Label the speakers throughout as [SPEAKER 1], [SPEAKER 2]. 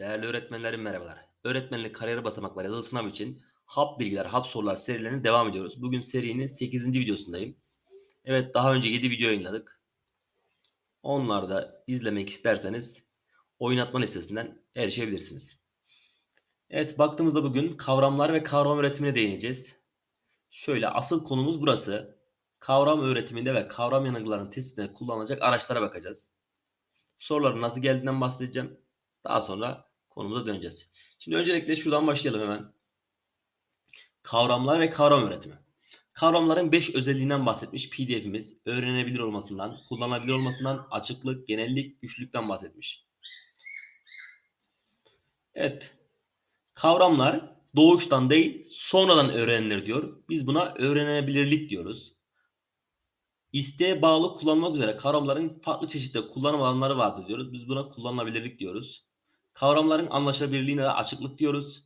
[SPEAKER 1] Değerli öğretmenlerim merhabalar. Öğretmenlik kariyer basamakları yazılı sınav için hap bilgiler, hap sorular serilerine devam ediyoruz. Bugün serinin 8. videosundayım. Evet daha önce 7 video yayınladık. Onları da izlemek isterseniz oynatma listesinden erişebilirsiniz. Evet baktığımızda bugün kavramlar ve kavram öğretimine değineceğiz. Şöyle asıl konumuz burası. Kavram öğretiminde ve kavram yanılgılarının tespitinde kullanılacak araçlara bakacağız. Soruların nasıl geldiğinden bahsedeceğim. Daha sonra konumuza döneceğiz. Şimdi öncelikle şuradan başlayalım hemen. Kavramlar ve kavram öğretimi. Kavramların 5 özelliğinden bahsetmiş PDF'imiz. Öğrenebilir olmasından, kullanılabilir olmasından, açıklık, genellik, güçlükten bahsetmiş. Evet. Kavramlar doğuştan değil, sonradan öğrenilir diyor. Biz buna öğrenebilirlik diyoruz. İsteğe bağlı kullanmak üzere kavramların farklı çeşitli kullanım alanları vardır diyoruz. Biz buna kullanılabilirlik diyoruz. Kavramların anlaşılabilirliğine de açıklık diyoruz.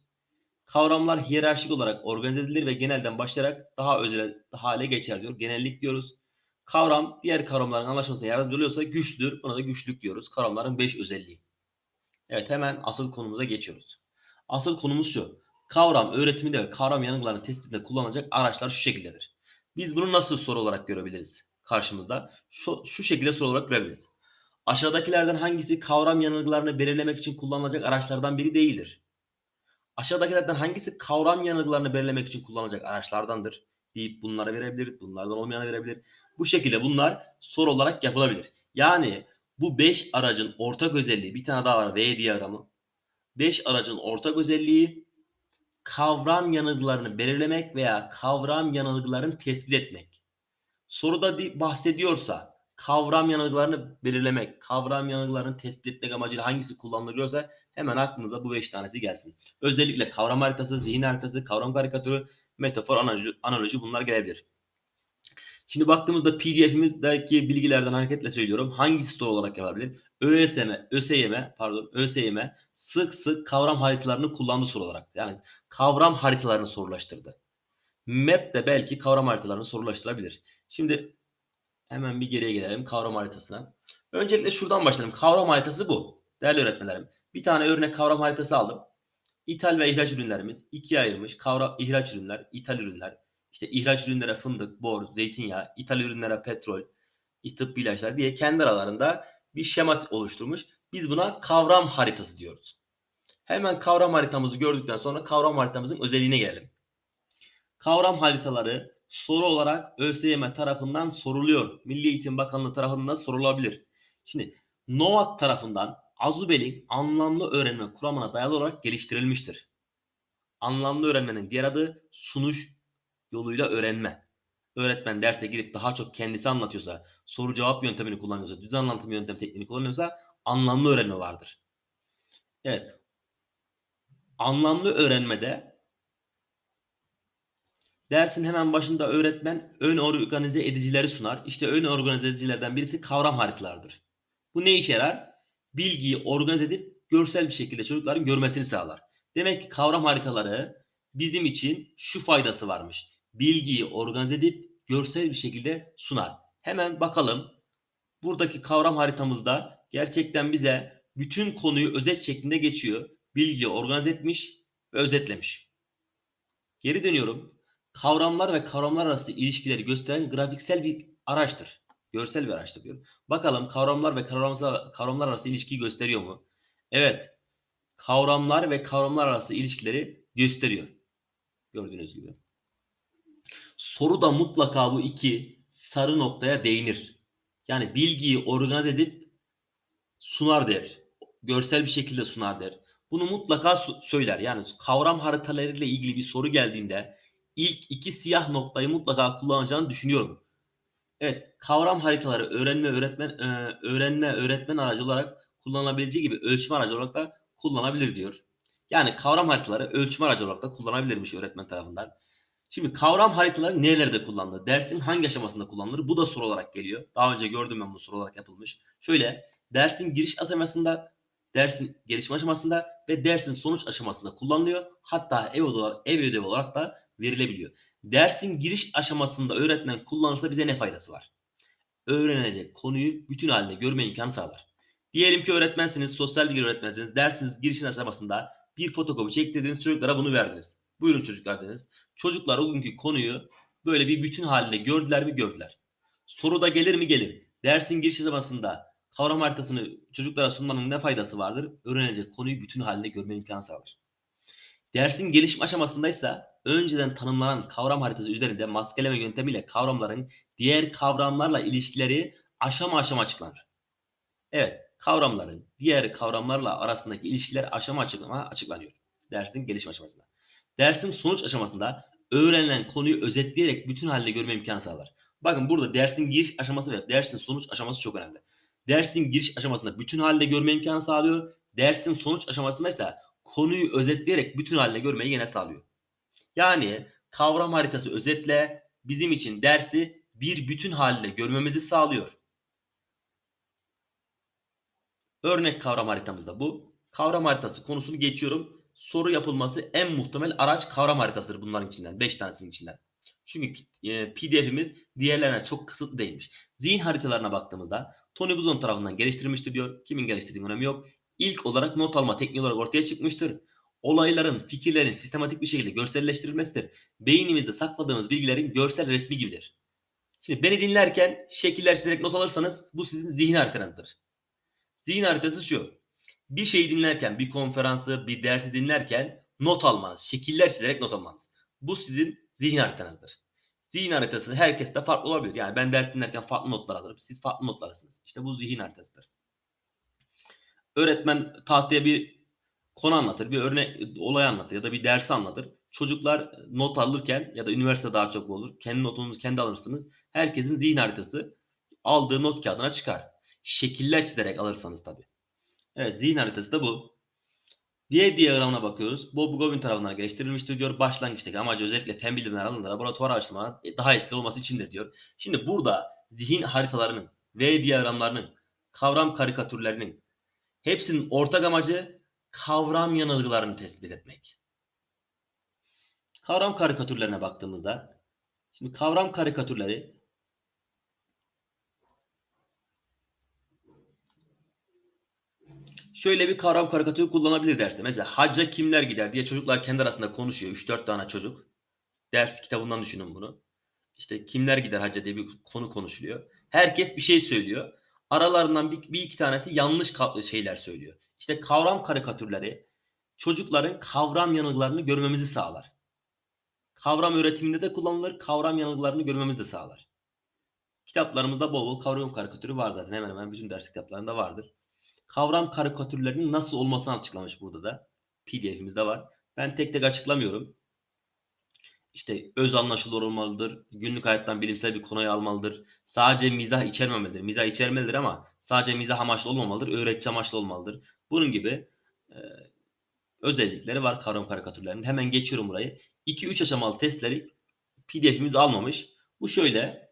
[SPEAKER 1] Kavramlar hiyerarşik olarak organize edilir ve genelden başlayarak daha özel hale geçer diyor. Genellik diyoruz. Kavram diğer kavramların anlaşmasına yardımcı oluyorsa güçlüdür. Buna da güçlük diyoruz. Kavramların 5 özelliği. Evet hemen asıl konumuza geçiyoruz. Asıl konumuz şu. Kavram öğretiminde ve kavram yanılgılarının tespitinde kullanılacak araçlar şu şekildedir. Biz bunu nasıl soru olarak görebiliriz karşımızda? Şu, şu şekilde soru olarak görebiliriz. Aşağıdakilerden hangisi kavram yanılgılarını belirlemek için kullanılacak araçlardan biri değildir? Aşağıdakilerden hangisi kavram yanılgılarını belirlemek için kullanılacak araçlardandır? deyip bunlara verebilir, bunlardan olmayana verebilir. Bu şekilde bunlar soru olarak yapılabilir. Yani bu 5 aracın ortak özelliği, bir tane daha var V diyagramı. 5 aracın ortak özelliği kavram yanılgılarını belirlemek veya kavram yanılgılarını tespit etmek. Soruda di- bahsediyorsa kavram yanılgılarını belirlemek, kavram yanılgılarını tespit etmek amacıyla hangisi kullanılıyorsa hemen aklınıza bu 5 tanesi gelsin. Özellikle kavram haritası, zihin haritası, kavram karikatürü, metafor, analoji, analoji bunlar gelebilir. Şimdi baktığımızda PDF'imizdeki bilgilerden hareketle söylüyorum. Hangisi soru olarak yapabilir? ÖSYM, ÖSYM, pardon, ÖSYM sık sık kavram haritalarını kullandı soru olarak. Yani kavram haritalarını sorulaştırdı. Map de belki kavram haritalarını sorulaştırabilir. Şimdi hemen bir geriye gelelim kavram haritasına. Öncelikle şuradan başlayalım. Kavram haritası bu. Değerli öğretmenlerim. Bir tane örnek kavram haritası aldım. İthal ve ihraç ürünlerimiz ikiye ayrılmış. Kavram ihraç ürünler, ithal ürünler. İşte ihraç ürünlere fındık, bor, zeytinyağı, ithal ürünlere petrol, tıbbi ilaçlar diye kendi aralarında bir şema oluşturmuş. Biz buna kavram haritası diyoruz. Hemen kavram haritamızı gördükten sonra kavram haritamızın özelliğine gelelim. Kavram haritaları soru olarak ÖSYM tarafından soruluyor. Milli Eğitim Bakanlığı tarafından sorulabilir. Şimdi NOAK tarafından Azubel'in anlamlı öğrenme kuramına dayalı olarak geliştirilmiştir. Anlamlı öğrenmenin diğer adı sunuş yoluyla öğrenme. Öğretmen derse girip daha çok kendisi anlatıyorsa, soru cevap yöntemini kullanıyorsa, düz anlatım yöntem tekniğini kullanıyorsa anlamlı öğrenme vardır. Evet. Anlamlı öğrenmede dersin hemen başında öğretmen ön organize edicileri sunar. İşte ön organize edicilerden birisi kavram haritalarıdır. Bu ne işe yarar? Bilgiyi organize edip görsel bir şekilde çocukların görmesini sağlar. Demek ki kavram haritaları bizim için şu faydası varmış. Bilgiyi organize edip görsel bir şekilde sunar. Hemen bakalım. Buradaki kavram haritamızda gerçekten bize bütün konuyu özet şeklinde geçiyor. Bilgiyi organize etmiş ve özetlemiş. Geri dönüyorum. Kavramlar ve kavramlar arası ilişkileri gösteren grafiksel bir araçtır. Görsel bir araçtır diyorum. Bakalım kavramlar ve kavramlar, kavramlar arası ilişkiyi gösteriyor mu? Evet. Kavramlar ve kavramlar arası ilişkileri gösteriyor. Gördüğünüz gibi. Soruda mutlaka bu iki sarı noktaya değinir. Yani bilgiyi organize edip sunar der. Görsel bir şekilde sunar der. Bunu mutlaka söyler. Yani kavram haritalarıyla ilgili bir soru geldiğinde ilk iki siyah noktayı mutlaka kullanacağını düşünüyorum. Evet, kavram haritaları öğrenme öğretmen e, öğrenme öğretmen aracı olarak kullanılabileceği gibi ölçme aracı olarak da kullanabilir diyor. Yani kavram haritaları ölçme aracı olarak da kullanabilirmiş öğretmen tarafından. Şimdi kavram haritaları nerelerde kullanılır? Dersin hangi aşamasında kullanılır? Bu da soru olarak geliyor. Daha önce gördüm ben bu soru olarak yapılmış. Şöyle dersin giriş aşamasında, dersin gelişme aşamasında ve dersin sonuç aşamasında kullanılıyor. Hatta ev ödevi, ev ödevi olarak da verilebiliyor. Dersin giriş aşamasında öğretmen kullanırsa bize ne faydası var? Öğrenecek konuyu bütün halinde görme imkanı sağlar. Diyelim ki öğretmensiniz, sosyal bilgi öğretmensiniz. Dersiniz girişin aşamasında bir fotokopi çektirdiniz, çocuklara bunu verdiniz. Buyurun çocuklar dediniz. Çocuklar o günkü konuyu böyle bir bütün halinde gördüler mi gördüler. Soru da gelir mi gelir. Dersin giriş aşamasında kavram haritasını çocuklara sunmanın ne faydası vardır? Öğrenecek konuyu bütün halinde görme imkanı sağlar. Dersin gelişim aşamasındaysa önceden tanımlanan kavram haritası üzerinde maskeleme yöntemiyle kavramların diğer kavramlarla ilişkileri aşama aşama açıklanır. Evet, kavramların diğer kavramlarla arasındaki ilişkiler aşama açıklama açıklanıyor. Dersin gelişim aşamasında. Dersin sonuç aşamasında öğrenilen konuyu özetleyerek bütün halde görme imkanı sağlar. Bakın burada dersin giriş aşaması ve dersin sonuç aşaması çok önemli. Dersin giriş aşamasında bütün halde görme imkanı sağlıyor. Dersin sonuç aşamasında ise konuyu özetleyerek bütün haline görmeyi yine sağlıyor. Yani kavram haritası özetle bizim için dersi bir bütün halinde görmemizi sağlıyor. Örnek kavram haritamızda bu. Kavram haritası konusunu geçiyorum. Soru yapılması en muhtemel araç kavram haritasıdır bunların içinden. 5 tanesinin içinden. Çünkü e, PDF'imiz diğerlerine çok kısıtlı değilmiş. Zihin haritalarına baktığımızda Tony Buzon tarafından geliştirilmiştir diyor. Kimin geliştirdiği önemi yok. İlk olarak not alma tekniği olarak ortaya çıkmıştır. Olayların, fikirlerin sistematik bir şekilde görselleştirilmesidir. Beynimizde sakladığımız bilgilerin görsel resmi gibidir. Şimdi beni dinlerken şekiller çizerek not alırsanız bu sizin zihin haritanızdır. Zihin haritası şu. Bir şeyi dinlerken, bir konferansı, bir dersi dinlerken not almanız, şekiller çizerek not almanız. Bu sizin zihin haritanızdır. Zihin haritası herkeste farklı olabilir. Yani ben ders dinlerken farklı notlar alırım. Siz farklı notlar alırsınız. İşte bu zihin haritasıdır. Öğretmen tahtaya bir konu anlatır, bir örnek olay anlatır ya da bir dersi anlatır. Çocuklar not alırken ya da üniversite daha çok olur. Kendi notunuzu kendi alırsınız. Herkesin zihin haritası aldığı not kağıdına çıkar. Şekiller çizerek alırsanız tabii. Evet zihin haritası da bu. Diğer diyagramına bakıyoruz. Bob Govin tarafından geliştirilmiştir diyor. Başlangıçtaki amacı özellikle fen bilimler alanında laboratuvar araştırmalarının daha etkili olması içindir diyor. Şimdi burada zihin haritalarının ve diyagramlarının, kavram karikatürlerinin hepsinin ortak amacı kavram yanılgılarını tespit etmek. Kavram karikatürlerine baktığımızda şimdi kavram karikatürleri şöyle bir kavram karikatürü kullanabilir derste. Mesela hacca kimler gider diye çocuklar kendi arasında konuşuyor. 3-4 tane çocuk. Ders kitabından düşünün bunu. İşte kimler gider hacca diye bir konu konuşuluyor. Herkes bir şey söylüyor. Aralarından bir, bir iki tanesi yanlış şeyler söylüyor. İşte kavram karikatürleri çocukların kavram yanılgılarını görmemizi sağlar. Kavram öğretiminde de kullanılır, kavram yanılgılarını görmemizi de sağlar. Kitaplarımızda bol bol kavram karikatürü var zaten. Hemen hemen bütün ders kitaplarında vardır. Kavram karikatürlerinin nasıl olmasını açıklamış burada da. PDF'imizde var. Ben tek tek açıklamıyorum. İşte öz anlaşılır olmalıdır. Günlük hayattan bilimsel bir konuyu almalıdır. Sadece mizah içermemelidir. Mizah içermelidir ama sadece mizah amaçlı olmamalıdır. Öğretici amaçlı olmalıdır. Bunun gibi e, özellikleri var kavram karikatürlerinin. Hemen geçiyorum burayı. 2-3 aşamalı testleri PDF'imiz almamış. Bu şöyle.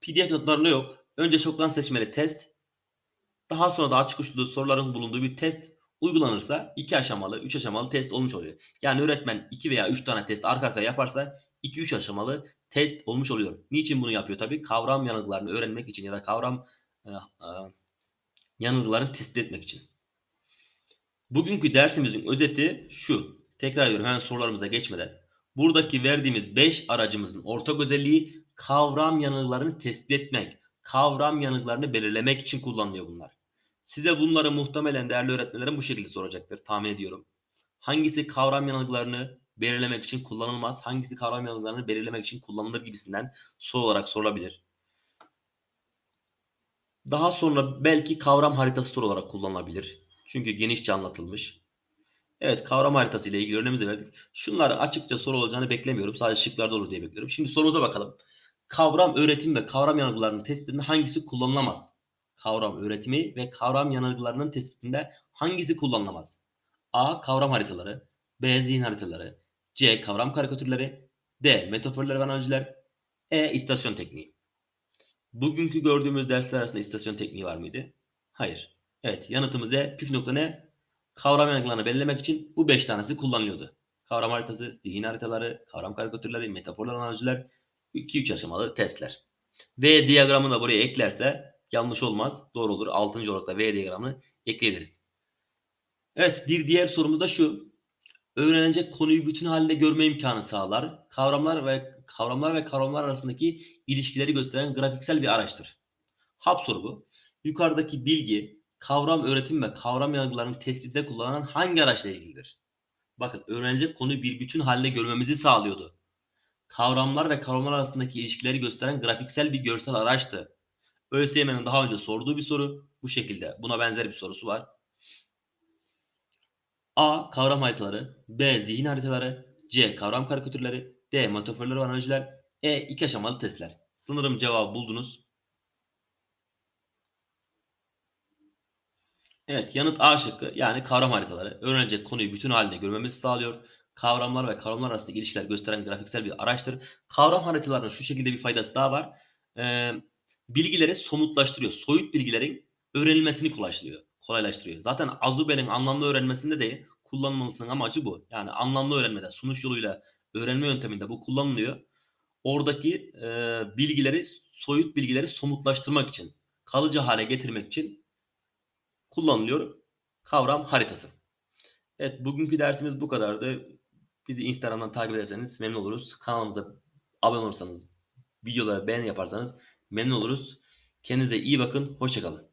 [SPEAKER 1] PDF notlarında yok. Önce çoktan seçmeli test. Daha sonra da açık uçlu soruların bulunduğu bir test uygulanırsa 2 aşamalı, 3 aşamalı test olmuş oluyor. Yani öğretmen 2 veya 3 tane test arka arkaya yaparsa 2-3 aşamalı test olmuş oluyor. Niçin bunu yapıyor? Tabii kavram yanılgılarını öğrenmek için ya da kavram e, e, yanılgılarını tespit etmek için. Bugünkü dersimizin özeti şu. Tekrar ediyorum hemen sorularımıza geçmeden. Buradaki verdiğimiz 5 aracımızın ortak özelliği kavram yanılgılarını tespit etmek, kavram yanılgılarını belirlemek için kullanılıyor bunlar. Size bunları muhtemelen değerli öğretmenlerim bu şekilde soracaktır tahmin ediyorum. Hangisi kavram yanılgılarını belirlemek için kullanılmaz, hangisi kavram yanılgılarını belirlemek için kullanılır gibisinden soru olarak sorulabilir. Daha sonra belki kavram haritası soru olarak kullanılabilir. Çünkü genişçe anlatılmış. Evet kavram haritası ile ilgili örneğimizi verdik. Şunları açıkça soru olacağını beklemiyorum. Sadece şıklarda olur diye bekliyorum. Şimdi sorumuza bakalım. Kavram öğretim ve kavram yanılgılarının tespitinde hangisi kullanılamaz? Kavram öğretimi ve kavram yanılgılarının tespitinde hangisi kullanılamaz? A. Kavram haritaları B. Zihin haritaları C. Kavram karikatürleri D. Metaforlar ve analojiler E. İstasyon tekniği Bugünkü gördüğümüz dersler arasında istasyon tekniği var mıydı? Hayır. Evet yanıtımız E. Püf nokta ne? Kavram yanılgılarını belirlemek için bu 5 tanesi kullanılıyordu. Kavram haritası, zihin haritaları, kavram karikatürleri, metaforlar analojiler, 2-3 aşamalı testler. V diyagramını da buraya eklerse yanlış olmaz. Doğru olur. 6. olarak da V diyagramını ekleyebiliriz. Evet bir diğer sorumuz da şu. Öğrenecek konuyu bütün halde görme imkanı sağlar. Kavramlar ve kavramlar ve kavramlar arasındaki ilişkileri gösteren grafiksel bir araçtır. Hap soru bu. Yukarıdaki bilgi kavram öğretim ve kavram yargılarının tespitinde kullanılan hangi araçla ilgilidir? Bakın öğrenecek konuyu bir bütün halde görmemizi sağlıyordu. Kavramlar ve kavramlar arasındaki ilişkileri gösteren grafiksel bir görsel araçtı. ÖSYM'nin daha önce sorduğu bir soru bu şekilde. Buna benzer bir sorusu var. A. Kavram haritaları B. Zihin haritaları C. Kavram karikatürleri D. Metaforlar ve analojiler E. İki aşamalı testler. Sanırım cevabı buldunuz. Evet yanıt A şıkkı yani kavram haritaları. Öğrenecek konuyu bütün halinde görmemizi sağlıyor. Kavramlar ve kavramlar arasındaki ilişkiler gösteren grafiksel bir araçtır. Kavram haritalarının şu şekilde bir faydası daha var. Ee, bilgileri somutlaştırıyor. Soyut bilgilerin öğrenilmesini kolaylaştırıyor. kolaylaştırıyor. Zaten Azube'nin anlamlı öğrenmesinde de kullanılmasının amacı bu. Yani anlamlı öğrenmede, sunuş yoluyla öğrenme yönteminde bu kullanılıyor. Oradaki e, bilgileri, soyut bilgileri somutlaştırmak için, kalıcı hale getirmek için kullanılıyor kavram haritası. Evet bugünkü dersimiz bu kadardı. Bizi Instagram'dan takip ederseniz memnun oluruz. Kanalımıza abone olursanız, videolara beğeni yaparsanız memnun oluruz. Kendinize iyi bakın. Hoşçakalın.